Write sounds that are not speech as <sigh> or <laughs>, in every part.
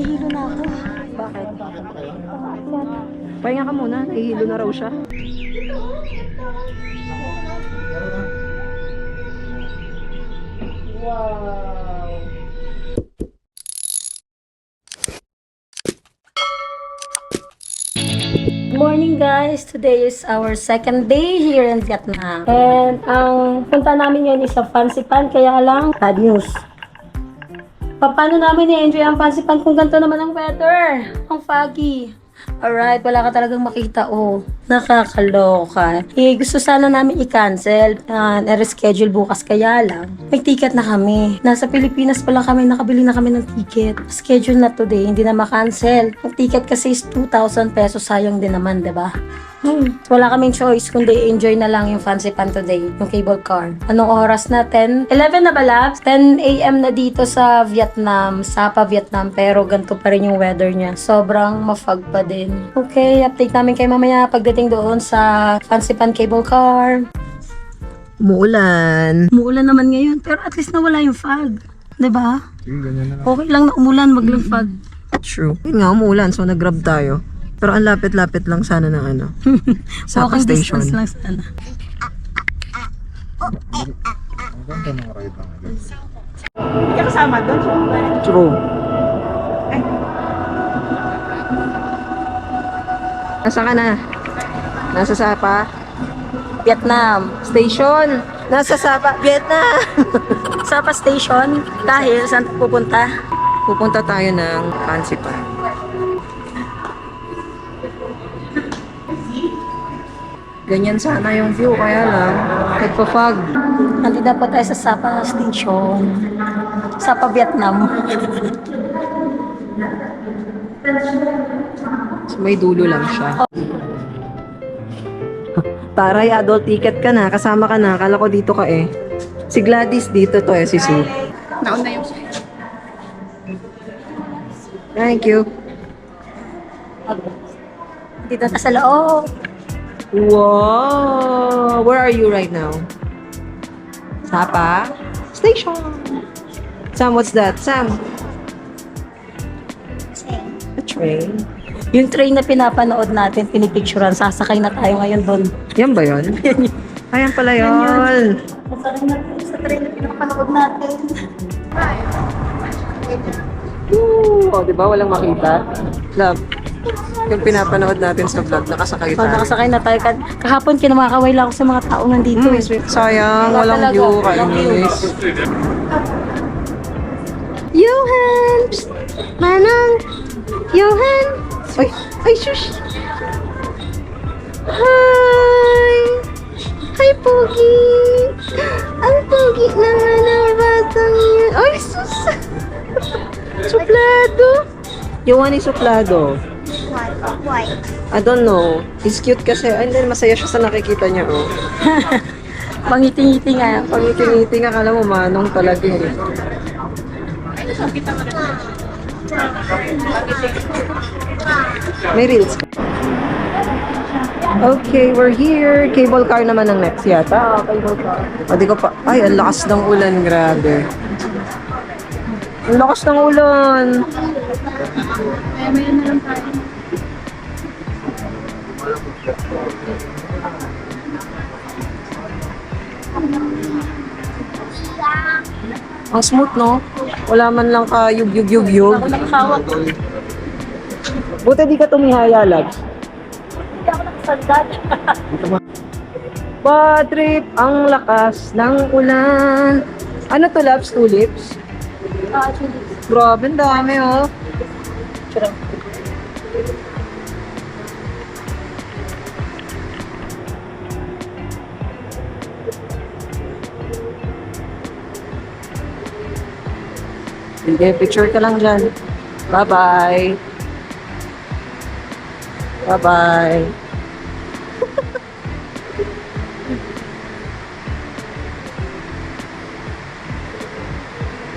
Nahihilo na ako. Bakit? Pahinga ka muna, nahihilo na raw siya. Wow! Morning guys! Today is our second day here in Vietnam. And ang punta namin ngayon is sa Fancy Pan, kaya lang bad news. Pa- Paano namin i-enjoy ang Fancy Pan kung ganito naman ang weather? Ang foggy. Alright, wala ka talagang makita. Oh, nakakaloka. Eh, gusto sana namin i-cancel. Uh, na-reschedule bukas kaya lang. May ticket na kami. Nasa Pilipinas pa lang kami, nakabili na kami ng ticket. Schedule na today, hindi na ma-cancel. Ang ticket kasi is 2,000 pesos. Sayang din naman, ba? Hmm. Wala kaming choice kundi enjoy na lang yung fancy pan today, yung cable car. Anong oras na? 10? 11 na ba, Labs? 10 a.m. na dito sa Vietnam, Sapa, Vietnam, pero ganito pa rin yung weather niya. Sobrang mafag pa din. Okay, update namin kayo mamaya pagdating doon sa fancy pan cable car. Umuulan. Umuulan naman ngayon, pero at least nawala yung fog. 'Di ba? Okay lang na umulan, wag lang fog. True. Yun nga, umuulan, so nag-grab tayo. Pero ang lapit-lapit lang sana ng ano. <laughs> sa Walking station. distance lang sana. Hindi ka kasama doon. True. Nasa ka na? Nasa Sapa? Vietnam. Station? Nasa Sapa, Vietnam! <laughs> Sapa Station, dahil saan pupunta? Pupunta tayo ng Fancy Pa. Ganyan sana yung view, kaya lang, nagpa-fog. Nandito dapat tayo sa Sapa Station. Sapa, Vietnam. <laughs> So, may dulo lang siya. Taray, adult ticket ka na, kasama ka na, akala ko dito ka eh. Si Gladys dito to eh, si Sue. Nauna yung Thank you. Dito na sa loob. Wow! Where are you right now? Sapa? Station! Sam, what's that? Sam? A train. Yung train na pinapanood natin, pinipicturean, sasakay na tayo ngayon doon. Yan ba yun? Ayan pala yun. Sasakay na tayo sa train na pinapanood natin. Woo! Oh, di ba? Walang makita. Love. Yung pinapanood natin sa vlog, nakasakay So, tayo. nakasakay na tayo. Ka- Kahapon, kinamakaway lang ako sa mga tao nandito. Hmm, eh. sayang, Wala walang talaga. view, Walang view. kainis. Johan! Manang! Johan! Ay, ay, shush! Hi! Hi, Pogi! Ang pogi naman ang batang yan. Ay, sus! Suplado! Yung one is suplado. white. I don't know. He's cute kasi. Ay, hindi, masaya siya sa nakikita niya, oh. <laughs> Pangiti-ngiti nga. Pag ngiti akala mo manong talaga eh. May reels. Okay, we're here. Cable car naman ang next yata. O, di ko pa. Ay, ang lakas ng ulan. Grabe. Ang lakas ng ulan. Ang smooth, no? Wala man lang ka yug yug yug yug. Ako nakahawak. Buti di ka tumihaya, lads. Hindi ako nakasandal. <laughs> Bad trip, ang lakas ng ulan. Ano to, Labs? Tulips? Ah, actually. Grabe, ang dami, oh. Sure. Sige, picture ka lang dyan. Bye-bye. Bye-bye.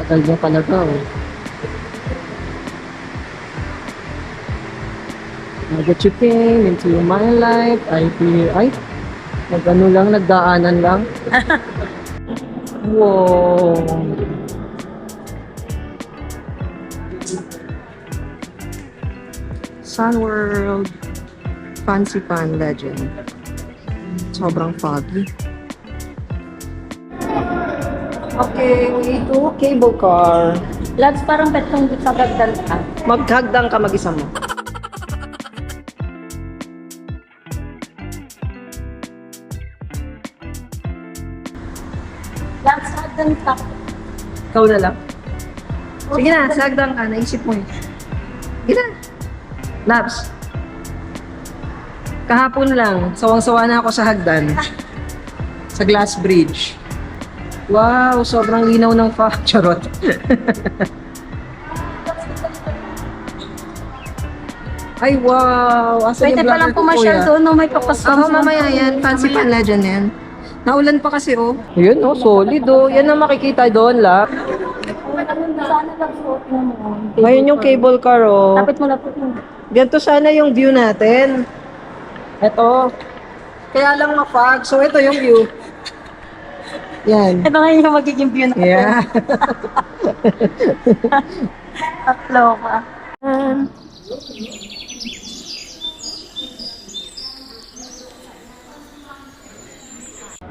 Tagal niya talaga, oh. Now that you came into my life, I feel, ay, nag-ano lang, nagdaanan lang. wow. Sun World Fancy Pan Legend. Sobrang foggy. Okay, we to cable car. Lads, parang betong sa dagdan ka. Maghagdang ka mag-isa mo. Lads, sa dagdan ka. Ikaw na lang. Sige na, sagdang ka. Naisip mo eh. Sige na. Labs. Kahapon lang, sawang-sawa na ako sa hagdan. sa glass bridge. Wow, sobrang linaw ng fa. <laughs> Charot. Ay, wow. Asa Pwede yung palang vlogger ko, pumasyal kuya? doon, no? May kapasam Oo, mamaya yan. Fancy pan legend yan. Naulan pa kasi, oh. Yun, oh. Solid, oh. Yan ang makikita doon, lap. Sana lang suot mo mo. Ngayon yung cable car, oh. Lapit mo, lapit mo. Ganito sana yung view natin. Ito. Kaya lang mapag. So, ito yung view. Yan. Ito ngayon yung magiging view natin. Yeah. <laughs> Tatlo ka.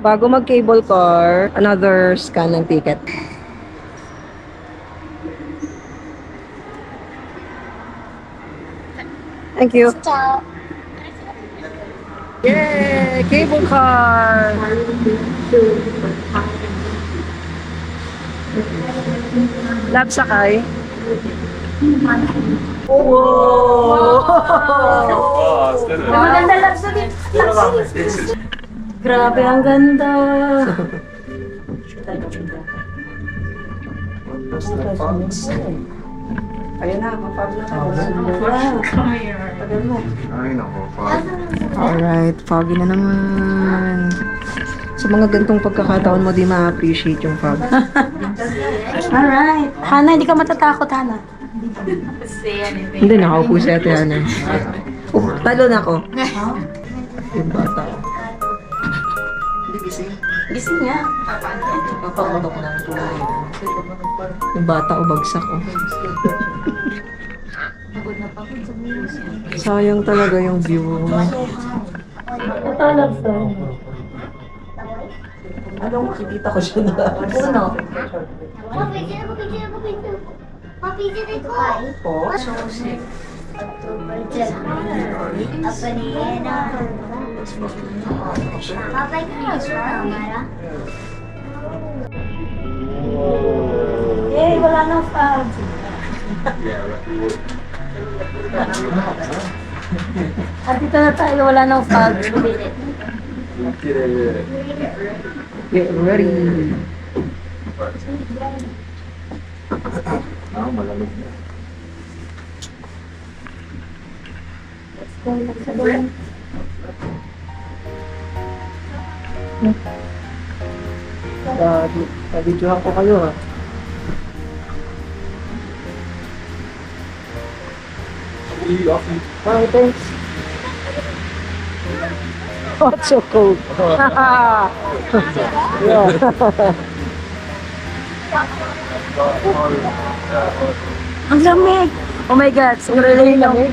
Bago mag-cable car, another scan ng ticket. Thank you. Ciao. Yay! Cable car! Lab sakay. Wow! Maganda lang sa din. Grabe, ang ganda. <laughs> Ayun na, mapag na Ay, nako, fuck. Alright, foggy na naman. Sa mga gantong pagkakataon mo, di ma-appreciate yung fog. <laughs> Alright. Hana, hindi ka matatakot, Hana. Hindi, nakaupo si ate Ana. Oh, talo na ako. Yung bata. Hindi gising. Gising niya. Papamutok na ang tulay. Yung bata o bagsak oh. Sayang talaga yung view. Ito lang to. Anong makikita ko siya na? Uno. Mapicture ko, picture ko, picture ko. Mapicture ito. Po? Apa ni Ena? Papa, ikaw Mara? Eh, wala nang fog. At dito na tayo, wala nang fog. Get ready. Ah, malamig na. Sabi, nabidyohan ko kayo ah. ha. Hi, thanks. <laughs> Oh, it's so cold. <laughs> <laughs> Ang lamig! Oh my God, siguro yun yung...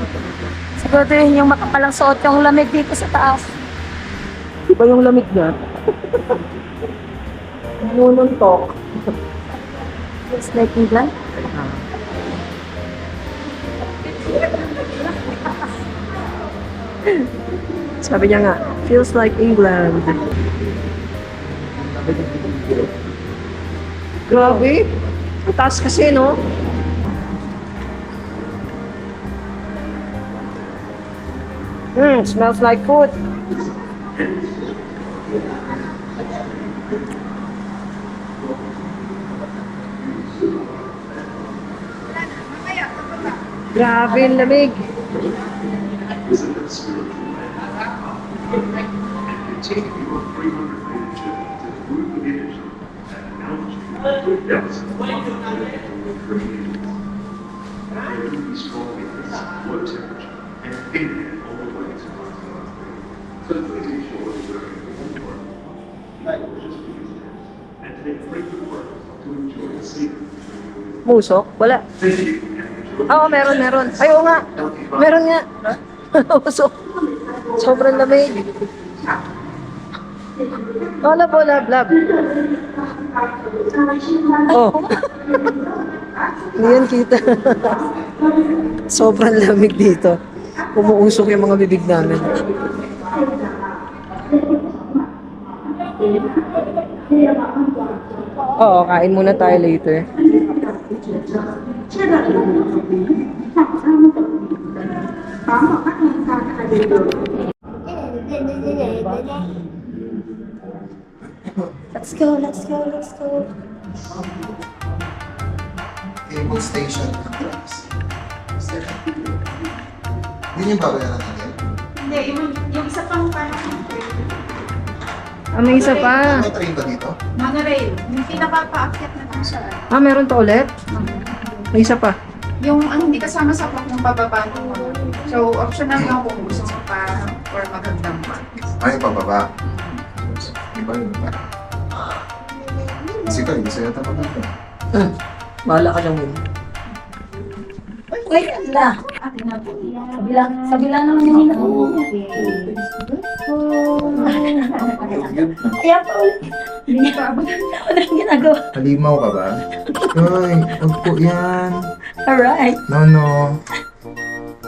Siguro yun yung makapalang suot yung lamig dito sa taas. Iba yung lamig niya. Nununtok. It's like England. Sabi niya nga, feels like England. Grabe. Ang taas kasi, no? Hmm, smells like food. Grabe, lamig. Isn't it spiritual? Take your 300 meter journey to the group of energy at altitude depths of 103 meters. There will be strong winds, low temperature, and wind all the way to Mars. So please be sure that you're in the warm just and take frequent breaks to enjoy the scenery. Musok? Wala. Thank you and enjoy Oo, meron, meron. Ay, oo nga. Meron nga. <laughs> so, sobrang lamig. Oh, lab, oh, lab, lab. Oh. <laughs> Yan kita. <laughs> sobrang lamig dito. Umuusok yung mga bibig namin. Oo, kain muna tayo later. Let's go, let's go, let's go. cable station trams. Yun yung babayaran natin. Hindi, yung, yung isa pang parang Ah, may isa pa. May train ba dito? monorail. Yung pinapapaakyat na lang siya. Ah, meron to ulit? May isa pa. Yung ang hindi kasama sa pag ng pababa ng. So, optional lang kung gusto mo pa or magandang pa. Ay, pababa. Iba yun ba? Kasi kayo, gusto yata pababa. Hmm. Bahala ka lang yun. Wait, ala. Sabila, sabila naman yung <laughs> hina. Kaya pa ulit. Hindi pa abot. Ano yung ginagawa? Halimaw ka ba? Ay, wag po yan. Alright. No, no.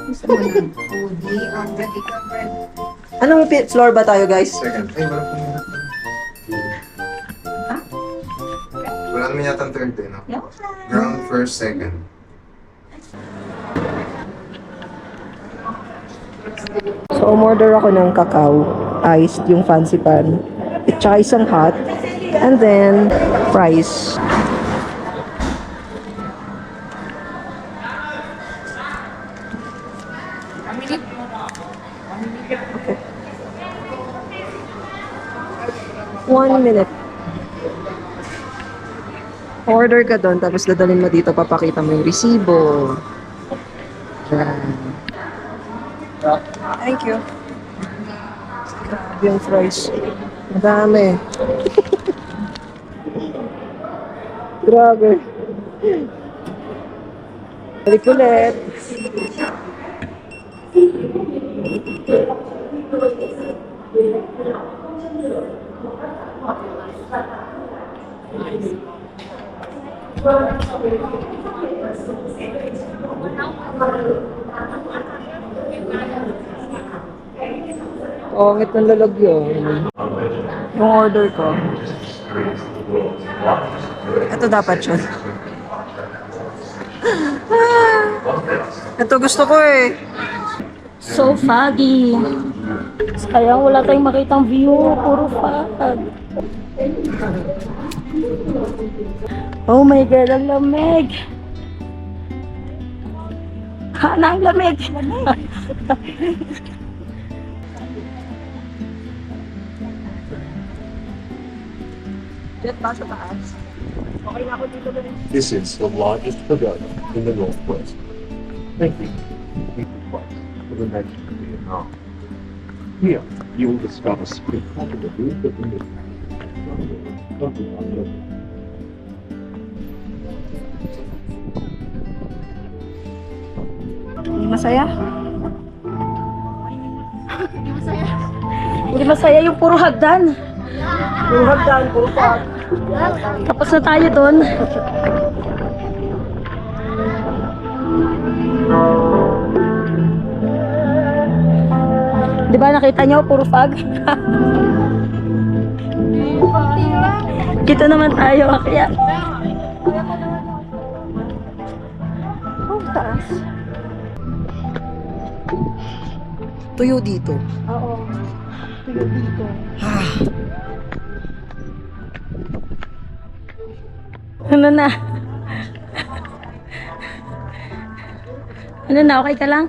Gusto mo ng ang ready ka bread. Anong pi- floor ba tayo, guys? Second. Ay, wala po yata. Wala naman yata ang third eh, no? Ground, first, second. So, umorder ako ng cacao, iced, yung fancy pan, at saka isang hot, and then, fries. Okay. One minute. Order ka doon, tapos dadalhin mo dito, papakita mo yung resibo. Yan. Thank you. Grabe yung fries. Madami. Grabe. Balik ulit. Pangit ng lalagyan. Yung order ko. Ito dapat yun. Ito gusto ko eh. So foggy. Kaya wala tayong makitang view. Puro fog. Oh my God, ang lamig. Hana ang lamig. <laughs> Jet ba sa taas? Okay na ako dito na This is the largest pavilion in the Northwest. Thank you. For the next Vietnam. Here, you will discover spectacular views of the moon. Hindi masaya? Hindi masaya yung puro hagdan. Yung hagdan, puro pa. Tapos na tayo doon. Di ba nakita nyo, puro fog? Dito naman tayo, kaya Oh, taas. Tuyo dito. Oo. Tuyo dito. Ano na? ano na, okay ka lang?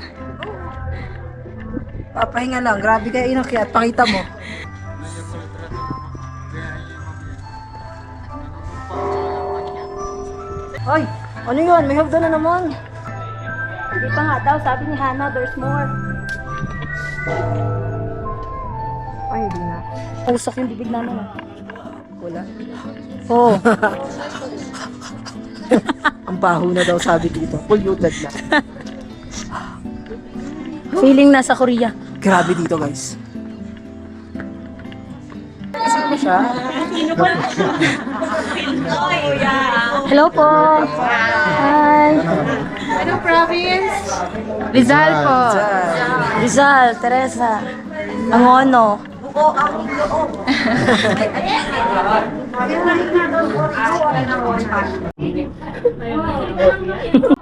Papahinga lang. Grabe kayo inakyat. Pakita mo. Ay! Ano yun? May hagdan na naman. Hindi pa nga daw, sabi ni Hannah, there's more. Ay, hindi na. Usok yung bibig namin. Wala. Oo. Ang <laughs> Ang baho na daw sabi dito. Polluted na. Feeling nasa Korea. Grabe dito guys. Kasi mo siya. Hello po. Hi. Ano province? Rizal po. Rizal, Teresa. Angono. <laughs> Thank you.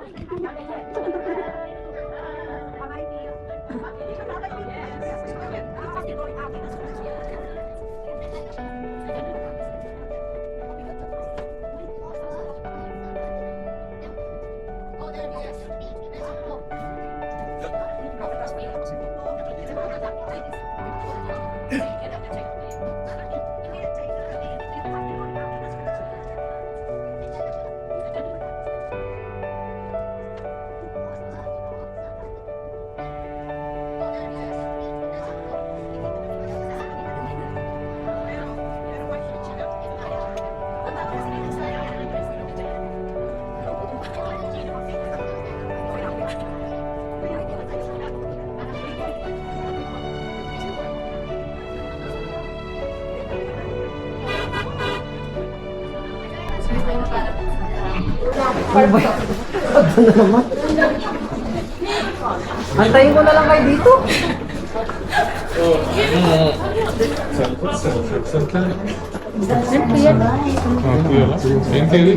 Antayin ko na lang kayo dito.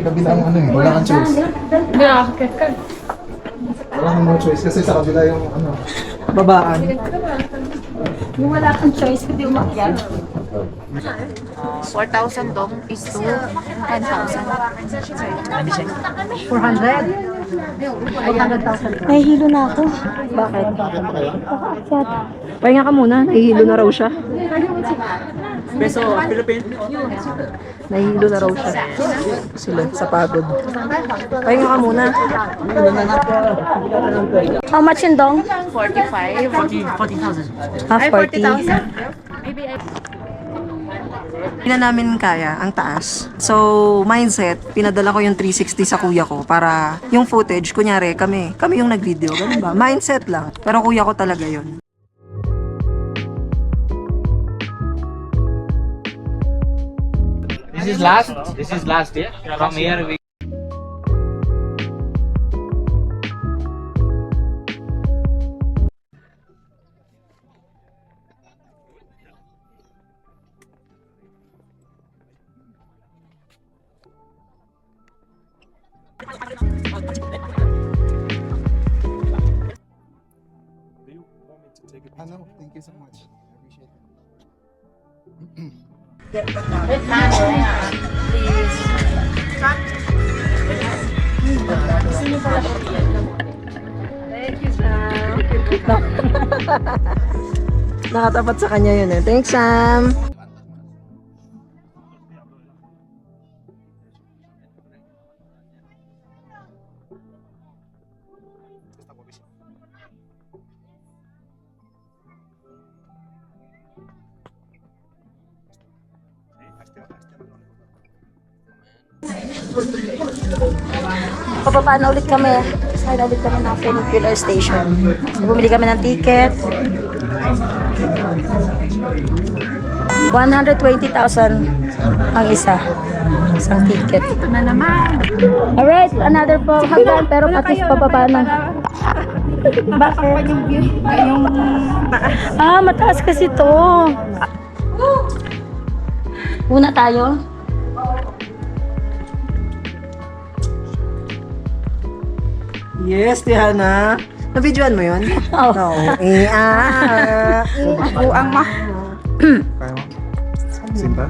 Kabilang ano eh, wala kang choice. Wala kang no choice kasi sa kabila yung ano. Babaan. Yung wala kang choice, hindi umakyat. 4,000 dong is to 10,000. 400? Nahihilo na ako. Bakit? Pakaakyat. Pahinga ka muna. Nahihilo na raw siya. Peso, Philippine. Nahihilo na raw siya. Sila sa pagod. Pahinga ka muna. How much yun dong? 45. Half Ay, 40. 40,000? Hindi na namin kaya ang taas. So, mindset, pinadala ko yung 360 sa kuya ko para yung footage, kunyari kami, kami yung nag-video, ganun ba? Mindset lang. Pero kuya ko talaga yun. This is last. This is last year. From here we. Ano, thank you so much. I appreciate it. Nakatapat sa kanya yun eh. Thanks, Sam! Pababa na ulit kami. Side ulit kami ng funicular station. So, bumili kami ng ticket. 120,000 ang isa. Isang ticket. Na naman. Alright, another po hagdan pero patis pababa na. <laughs> Bakit? Yung view, yung taas. Ah, mataas kasi to. Una tayo. Yes, Tiana. Na-videoan mo yun? Oh. No. Eh, ah. <laughs> Buang ma. Kaya mo? Simba?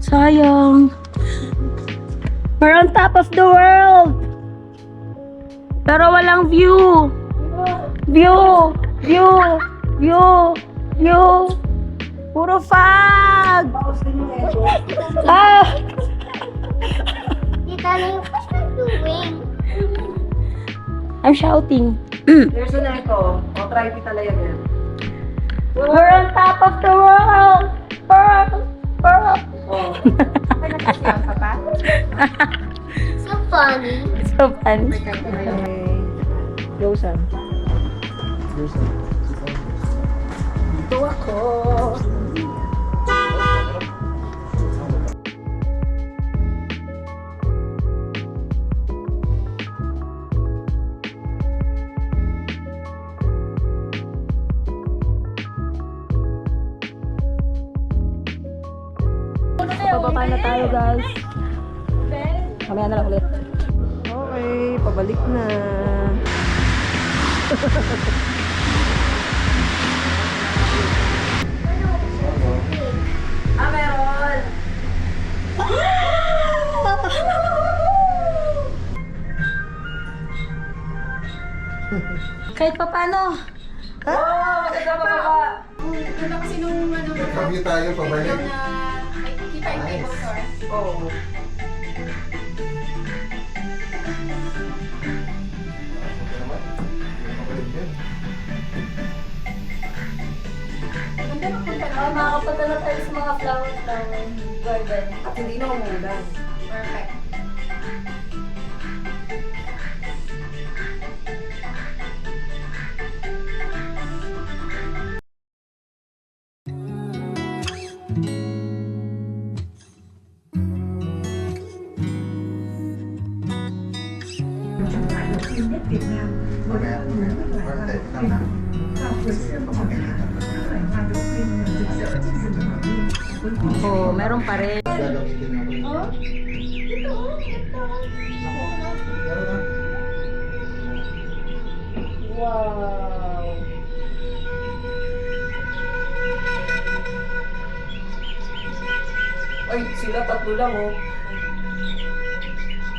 Sayang. We're on top of the world. Pero walang view. View. View. View. View. Puro fog. Ah. Tita, Daddy, what are you doing? I'm shouting. There's an echo. O, try kita lang yan. We're on top of the world! World! World! Oh. Yan pa pa? So funny. It's so fun. Okay. Yosan. Dito ako. Pababa na tayo guys. Mamaya na lang ulit. Pabalik na. ah, meron. <laughs> Kahit pa paano. Oh, maganda pa ba? Ganda kasi nung ano, Nag-review tayo, pabalik. kita yung car. Oo. Oh, makakapunta na tayo sa mga flower flower garden. At hindi na umulan. Perfect. Oh, meron pa rin. Ako. Meron na. Wow. Ay, sila tatlo lang oh.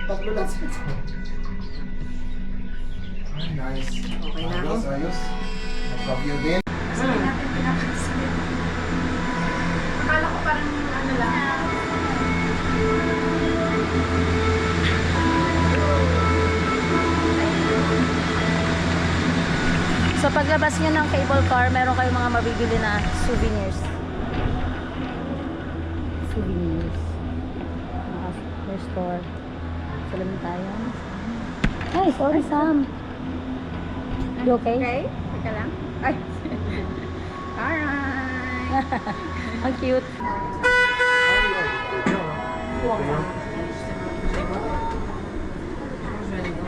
Tatlo lang sila. Ay, nice. Okay na? Ayos, ayos. Nag-review din. Sa paglabas nyo ng cable car, meron kayong mga mabibili na souvenirs. Souvenirs. Mga store. Salamin tayo. Hey, sorry Sam. You okay? Okay? Teka lang. Ay. <laughs> Alright. <laughs> Ang cute. Yeah,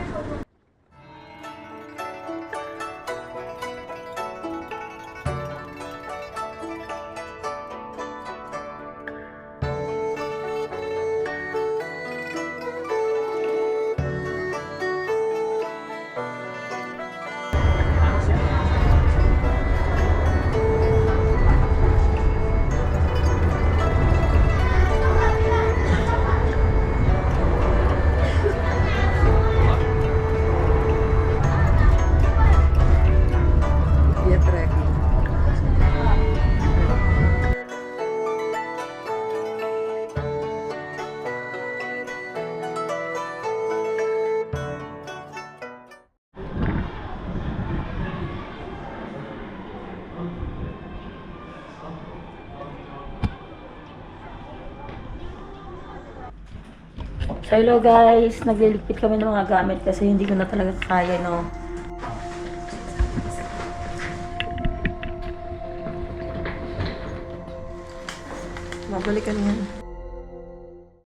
So hello guys, nagliligpit kami ng mga gamit kasi hindi ko na talaga kaya no. Mabalikan yan.